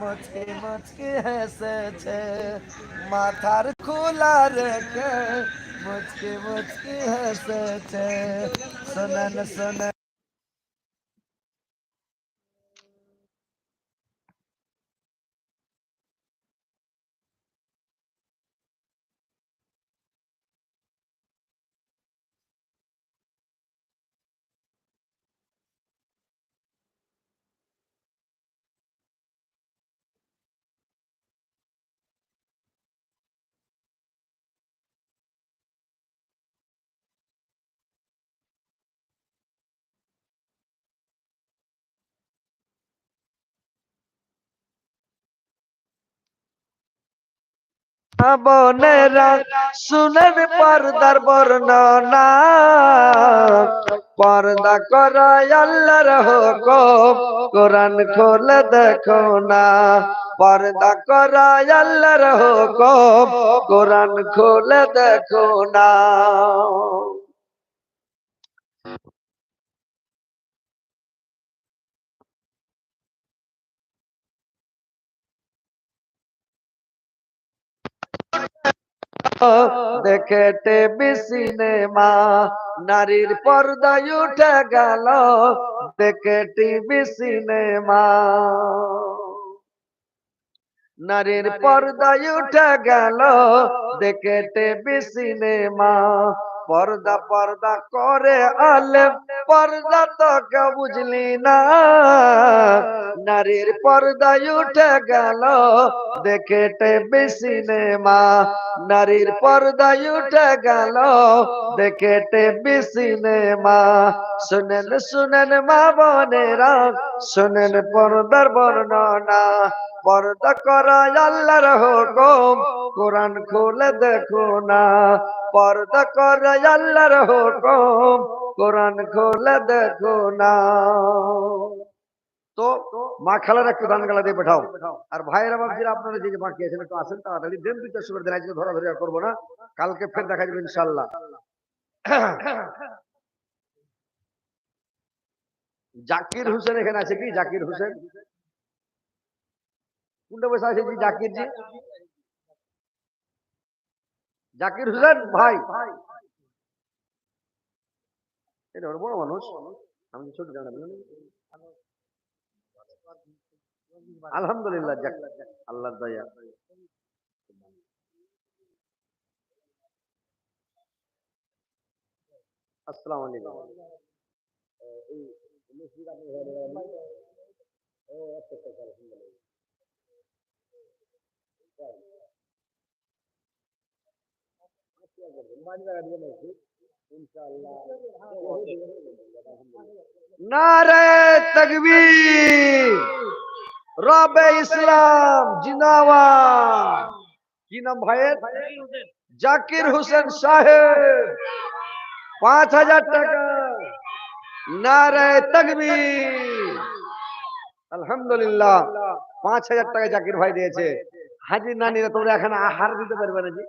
মুচকি মুচকি হেসেছে মাথার খোলা রেখে মুচকি মুচকি হেসেছে শোনেন শোনেন বোনেরা শুনেন পর্দার বর্ণনা। পর্দা করায় হোক কোরআন খোলে দেখো না। পর্দা করায় হোক কোরআন খোলে দেখো না। দেখে টেবি সিনেমা নারীর পর্দায় উঠে গেল দেখে টিভি সিনেমা নারীর পর্দায় উঠে গেল দেখে টেবি সিনেমা পর্দা পর্দা করে আলেম, পর্দা তো কেউ বুঝলি না। নারীর পর্দায় উঠে গেল, দেখে টেবি সিনেমা। নারীর পর্দায় উঠে গেল, দেখে টেবি সিনেমা। শুনেন শুনেন মা বোনেরা, শুনেন পর্দার বর্ণনা। পর্দা করা আল্লাহর হুকুম। কোরআন খুলে দেখো না। পর্দা করে আল্লাহর হুকুম। কোরআন খুলে দেখো না। তো মা খালার একটু গান গালা দিয়ে পাঠাও। আর ভাইয়ের বাবজিরা আপনারা যে বাকি আছেন একটু আসেন তাড়াতাড়ি। দেন দুইটা সুবের দেন, আজকে ধরাধরি আর করব না। কালকে ফের দেখা যাবে ইনশাল্লাহ জাকির হোসেন এখানে আছে কি? জাকির হোসেন? কোনটা বসে আছে জাকির জি। জাকির হোসেন, ভাই। এটা বড় মানুষ। আমি ছোট জানা আলহামদুলিল্লাহ আল্লাহর দয়া। আসসালামু আলাইকুম। এই মসজিদ আপনি ও আচ্ছা আচ্ছা আলহামদুলিল্লাহ নারে তকবীর। রবে ইসলাম, জিন্দাবাদ। কি নাম ভাইয়ের? জাকির হোসেন সাহেব। পাঁচ হাজার টাকা। নারে তকবীর। আলহামদুলিল্লাহ, পাঁচ হাজার টাকা জাকির ভাই দিয়েছে। হাজির নানিরা তোমরা এখানে আহার দিতে পারবে না জি।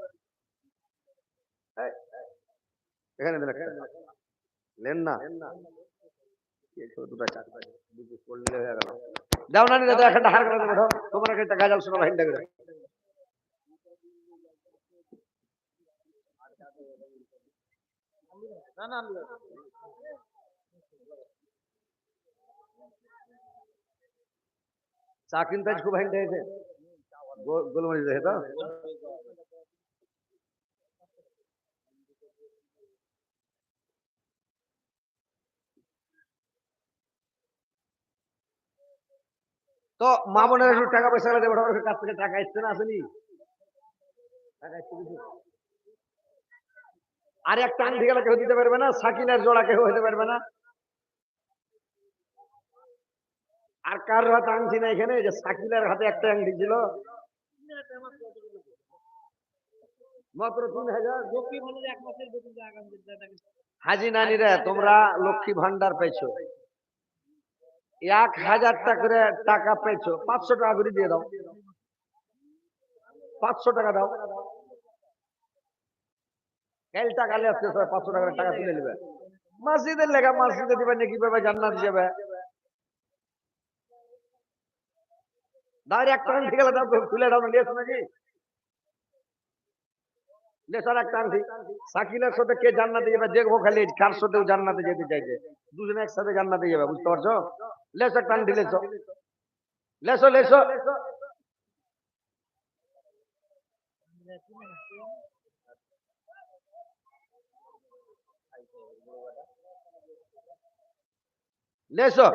এখানে। নেন না। দাও নানি দাদা একটা। হার করে দেবো। তোমার একটা গাজাল শোনো ভাইন্ডা করে। চা কিনতে আজ খুব হয়েছে। গো- গোলমরিচ দেখে তো তো মা বোনের একটু টাকা পয়সা দেবো কাছ থেকে টাকা এসছে না আসেনি? টাকা এসছে আর একটা আংটি গেলে কেউ দিতে পারবে না সাকিলের জোড়া কেউ হতে পারবে না। আর কার হাতে আংটি না এখানে যে সাকিলের হাতে একটা আংটি ছিল। মাত্র তিন হাজার। হাজি নানিরা তোমরা লক্ষ্মী ভান্ডার পেয়েছ। এক হাজার টাকা করে টাকা পেয়েছ। পাঁচশো টাকা করে দিয়ে দাও। পাঁচশো টাকা দাও। কাল টাকা আসতে পাঁচশো টাকা টাকা তুলে নেবে। মসজিদের লেখা মসজিদে দিবে নাকি পাবে জান্নাত যাবে। ডাইরেক্ট টান ঠিক দাও খুলে দাও না লিয়েছো নাকি। লেসার একটা আনছি সাকিলের সাথে কে জান্নাতে যাবে? দেখব খালি কার সাথেও জান্নাতে যেতে চাইছে। দুজনে একসাথে জান্নাতে যাবে, বুঝতে পারছ? লেসো আনছি লেসো লেসো লেসো লেসো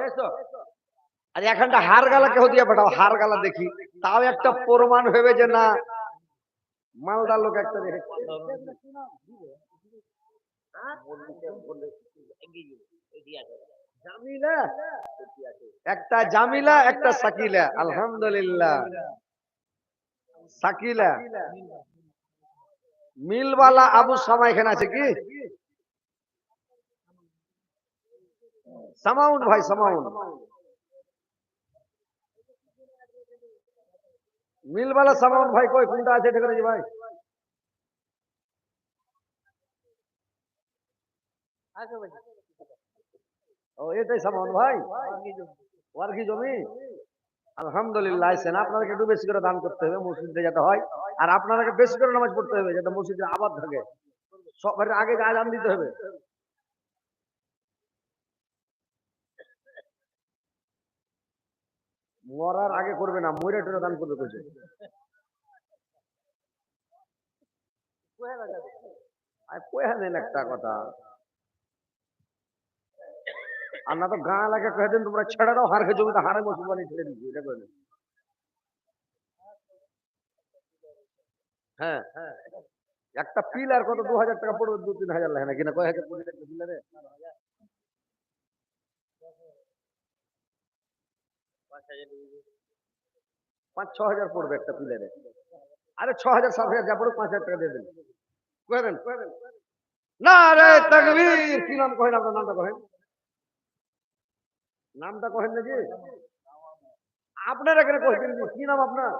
আর এখানটা হার গালা কেউ দিয়ে পাঠাও, হার গালা দেখি। তাও একটা প্রমাণ ভেবে যে না মালদা লোক একটা একটা জামিলা, একটা সাকিলা। আলহামদুলিল্লাহ। সাকিলা? মিলওয়ালা আবু সামা এখানে আছে কি? সামাউন ভাই, সামাউন। মিলওয়ালা সামাউন ভাই কই কোনটা আছে এটা করে ভাই। ও এটাই সামাউন ভাই? ওর কি জমি? আলহামদুলিল্লাহ আইসেন। আপনাদেরকে একটু বেশি করে দান করতে হবে মসজিদে যাতে হয়। আর আপনাদেরকে বেশি করে নামাজ পড়তে হবে যাতে মসজিদে আবাদ থাকে। সবার আগে আজান দিতে হবে। মরার আগে করবে না মরে টরে দান করবে কইছে আর কয়ে দেন একটা কথা। আর না তো গাঁ এলাকা কয়ে দেন তোমরা ছেড়ে দাও হারকে জমিতে হারে মুসলমানি ছেড়ে দিচ্ছি এটা হ্যাঁ হ্যাঁ একটা পিলার কত দু হাজার টাকা পড়বে দু তিন হাজার লাগে না কিনা কয় হাজার পিলারে? পাঁচ ছ হাজার পড়বে একটা পিলারে। আরে ছ হাজার সাত হাজার যা পড়ুক পাঁচ হাজার টাকা দিয়ে দেন কয়ে দেন? না রে তকবীর! কি নাম কহেন আপনার? নামটা কহেন? নামটা কহেন নাকি? আপনার এখানে কহেন কি নাম আপনার?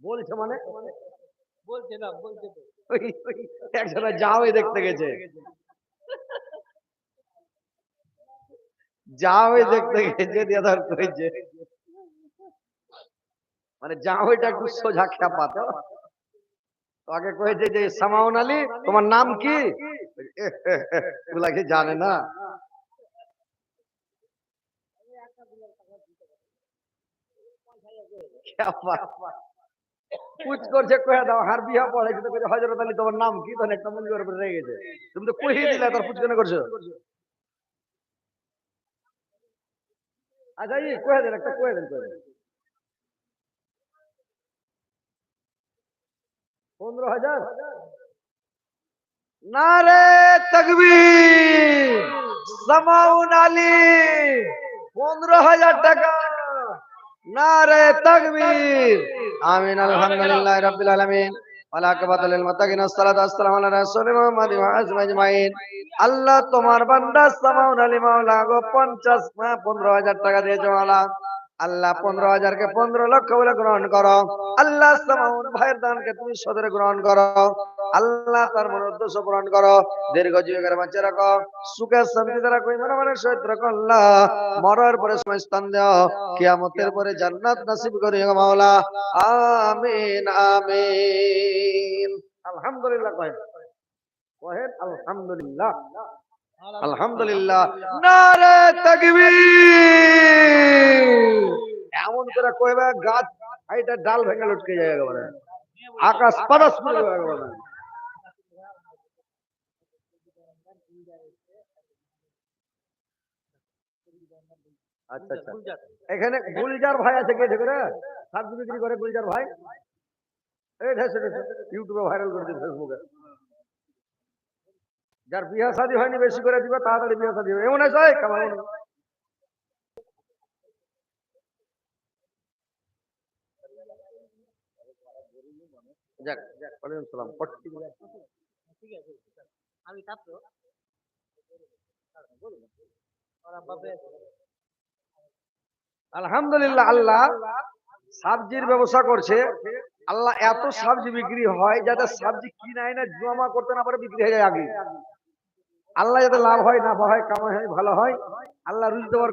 বলছে মানে? বলছে না বলছে দেখতে গেছে। যাওই দেখতে গেছে কইছে মানে যাওইটা একটু সোজা তো। আগে কয়েছে যে সামাউন আলী তোমার নাম কি? ওগুলা কি জানে না। করছে কয়ে দাও হার বিয়া পড়াইছে তো কইছে হযরত আলী তোমার নাম কি? তখন একটা করে রেগে গেছে। তুমি তো কইই দিলা তার পুচ কেন করছ? আচ্ছা এই কয়ে দেন একটা কয়ে দেন কয়ে দেন পনেরো হাজার না রে তকবীর সামাউন আলী পনেরো হাজার টাকা না রে তকবীর আমিন আল্লাহ তোমার বান্দা সামাউন আলী মাওলা গো পঞ্চাশ পনেরো হাজার টাকা দিয়ে মাওলা। আল্লাহ পনেরো হাজারকে পনেরো লক্ষ বলে গ্রহণ করো। আল্লাহ ভাইয়ের দানকে তুমি সদরে গ্রহণ করো। আল্লাহ তার মনের উদ্দেশ্য পূরণ করো। দীর্ঘ জীবনের বাঁচে রাখো। সুখের শান্তি দ্বারা কই মনে মনে সহিত রাখো আল্লাহ। মরার পরে সময় স্থান দেও। কিয়ামতের পরে জান্নাত নাসিব করিও মাওলা। আমিন আমিন। আলহামদুলিল্লাহ কহেন। কহেন আলহামদুলিল্লাহ। আলহামদুলিল্লাহ। নারে তাকবীর। এমন করে কইবে গাছ এইটা ডাল ভেঙে লটকে যায় একেবারে। আকাশ পারস পড়ে যাবে একেবারে। আচ্ছা আচ্ছা। এখানে গুলজার ভাই আছে কে থেকে সবজি বিক্রি করে গুলজার ভাই। এই ঢেসে ঢেসে ইউটিউবে ভাইরাল করে দিন ফেসবুকে যার বিয়ে শাদী হয়নি বেশি করে দিবে তাড়াতাড়ি বিয়ে শাদী হবে। এমন আছে? কামাই যাক ওয়ালাইকুম সালাম ঠিক আছে আমি ছাত্র আলহামদুলিল্লাহ আল্লাহ সবজির ব্যবস্থা করছে। আল্লাহ এত সবজি বিক্রি হয় যাতে সবজি কিনায় না জমা করতে না পারে বিক্রি হয়ে যায় আগে। আল্লাহ যাতে লাভ হয় না হয় কামাই হয় ভালো হয় আল্লাহ রুজি দেওয়ার